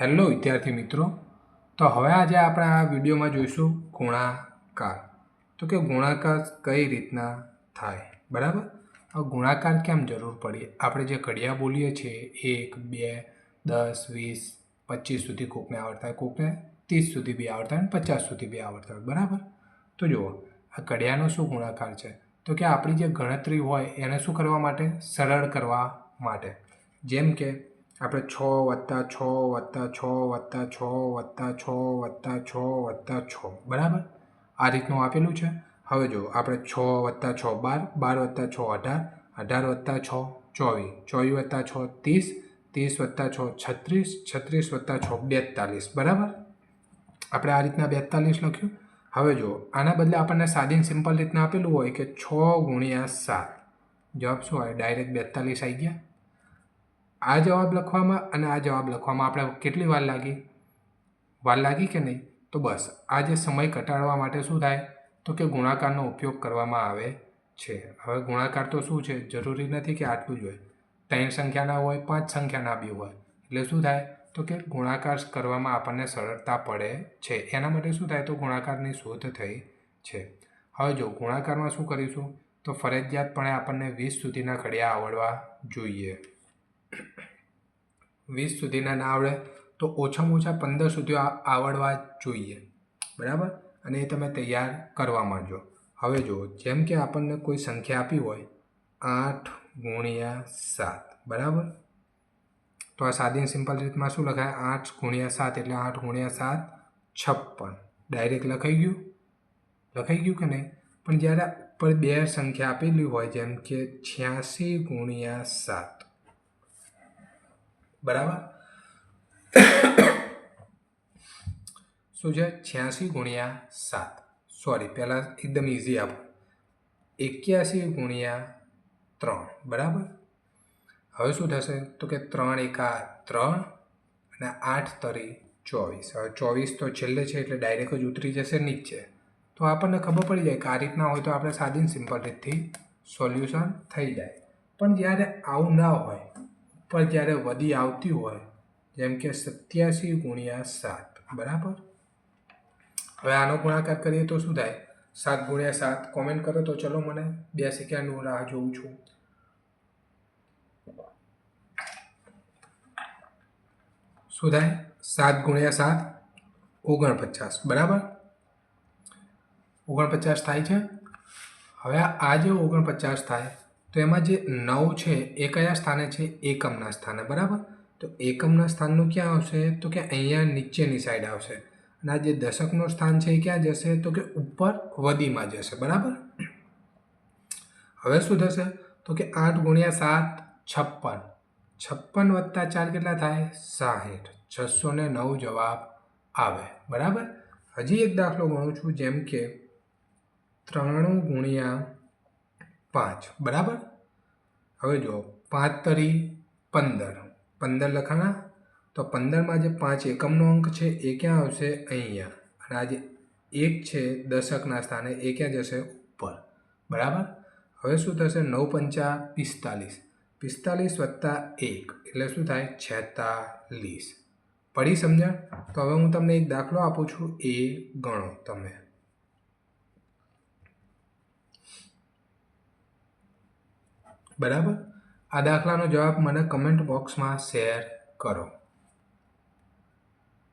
Hello વિદ્યાર્થી મિત્રો. તો હવે આજે આપણે આ વિડીયોમાં જોઈશું ગુણાકાર. તો કે ગુણાકાર કઈ રીતના થાય? બરાબર? હવે ગુણાકાર કેમ જરૂર પડી આપણે જે ઘડિયા બોલીએ છીએ, એક, બે, દસ, વીસ, પચીસ સુધી કોકને આવડતા હોય, કોકને ત્રીસ સુધી બી આવડતા હોય અને પચાસ સુધી બી આવડતા હોય, બરાબર? તો જુઓ, આ કડિયાનો શું ગુણાકાર છે? તો કે આપણી જે ગણતરી હોય એને શું કરવા માટે? સરળ કરવા માટે. જેમ કે આપણે છ વત્તા છ વત્તા છ વત્તા છ વત્તા છ વત્તા છ વત્તા છ બરાબર આ રીતનું આપેલું છે હવે જો આપણે છ વત્તા છ બાર બાર વત્તા છ અઢાર અઢાર વત્તા છ ચોવીસ ચોવીસ વત્તા છ ત્રીસ ત્રીસ વત્તા છ છત્રીસ છત્રીસ વત્તા છ બેતાલીસ બરાબર આપણે આ રીતના બેતાલીસ લખ્યું હવે જો આના બદલે આપણને સાદી સિમ્પલ રીતના આપેલું હોય કે છ ગુણ્યા સાત જવાબ શું આવે ડાયરેક્ટ બેતાલીસ આવી ગયા આ જવાબ લખવામાં અને આ જવાબ લખવામાં આપણે કેટલી વાર લાગી? વાર લાગી કે નહીં? તો બસ આ જે સમય ઘટાડવા માટે શું થાય? તો કે ગુણાકારનો ઉપયોગ કરવામાં આવે છે. હવે ગુણાકાર તો શું છે? જરૂરી નથી કે આટલું જ હોય. ત્રણ સંખ્યાના હોય, પાંચ સંખ્યાના બી હોય. એટલે શું થાય? તો કે ગુણાકાર કરવામાં આપણને સરળતા પડે છે. એના માટે શું થાય? તો ગુણાકારની શોધ થઈ છે. હવે જો ગુણાકારમાં શું કરીશું? તો ફરજિયાતપણે આપણને વીસ સુધીના ઘડિયા આવડવા જોઈએ. વીસ સુધીના ના આવડે, તો ઓછામાં ઓછા પંદર સુધી આવડવા જોઈએ. બરાબર? અને એ તમે તૈયાર કરવા માંડજો. હવે જુઓ, જેમ કે આપણને કોઈ સંખ્યા આપી હોય, આઠ ગુણ્યા સાત. બરાબર? તો આ સાદી સિમ્પલ રીતમાં શું લખાય? આઠ ગુણ્યા સાત એટલે આઠ ગુણ્યા સાત, છપ્પન. ડાયરેક્ટ લખાઈ ગયું? લખાઈ ગયું કે નહીં? પણ જ્યારે ઉપર બે સંખ્યા આપેલી હોય, જેમ કે છ્યાસી ગુણ્યા સાત. બરાબર? શું છે? છ્યાસી ગુણ્યા સાત. સોરી પહેલાં એકદમ ઇઝી આપો. એક્યાસી ગુણ્યા ત્રણ. બરાબર? હવે શું થશે? તો કે ત્રણ એકા ત્રણ અને આઠ તરી ચોવીસ. હવે ચોવીસ તો છેલ્લે છે એટલે ડાયરેક્ટ જ ઉતરી જશે નીચે. તો આપણને ખબર પડી જાય કે આ રીતના હોય તો આપણે સાદી સિમ્પલ રીતથી સોલ્યુશન થઈ જાય. પણ જ્યારે આવું ના હોય ઉપર જ્યારે વધી આવતી હોય, જેમ કે સત્યાસી ગુણ્યા સાત, બરાબર? હવે આનો ગુણાકાર કરીએ તો શું થાય? સાત ગુણ્યા સાત કોમેન્ટ કરો તો ચલો મને બે સેકન્ડનું રાહ જોઉં છું. શું થાય? સાત ગુણ્યા સાત, ઓગણપચાસ, બરાબર? ઓગણપચાસ થાય છે? હવે આ જે ઓગણપચાસ થાય તો એમાં જે નવ છે, એ કયા સ્થાને છે? એકમના સ્થાને, બરાબર? તો એકમના સ્થાનનું ક્યાં આવશે? તો કે અહીંયા નીચેની સાઈડ આવશે. અને આ જે દશકનું સ્થાન છે, એ ક્યાં જશે? તો કે ઉપર વદીમાં જશે, બરાબર? હવે શું થશે? તો કે આઠ ગુણ્યા સાત, છપ્પન. છપ્પન વત્તા ચાર કેટલા થાય? સાહીઠ. છસો ને નવ જવાબ આવે, બરાબર? હજી એક દાખલો ગણું છું, જેમ કે ત્રાણું ગુણ્યા પાંચ. બરાબર? હવે જો પાંચ તરી પંદર. પંદર લખાણા? તો પંદરમાં જે પાંચ એકમનો અંક છે, એ ક્યાં આવશે? અહીંયા. અને આ જે એક છે, દશકના સ્થાને, એ ક્યાં જશે? ઉપર. બરાબર? હવે શું થશે? નવ પંચા પિસ્તાલીસ. પિસ્તાલીસ વત્તા એક, એટલે શું થાય? છેતાલીસ. પડી સમજણ? તો હવે હું તમને એક દાખલો આપું છું. એ ગણો તમે. બરાબર? આ દાખલાનો જવાબ મને કમેન્ટ બોક્સમાં શેર કરો.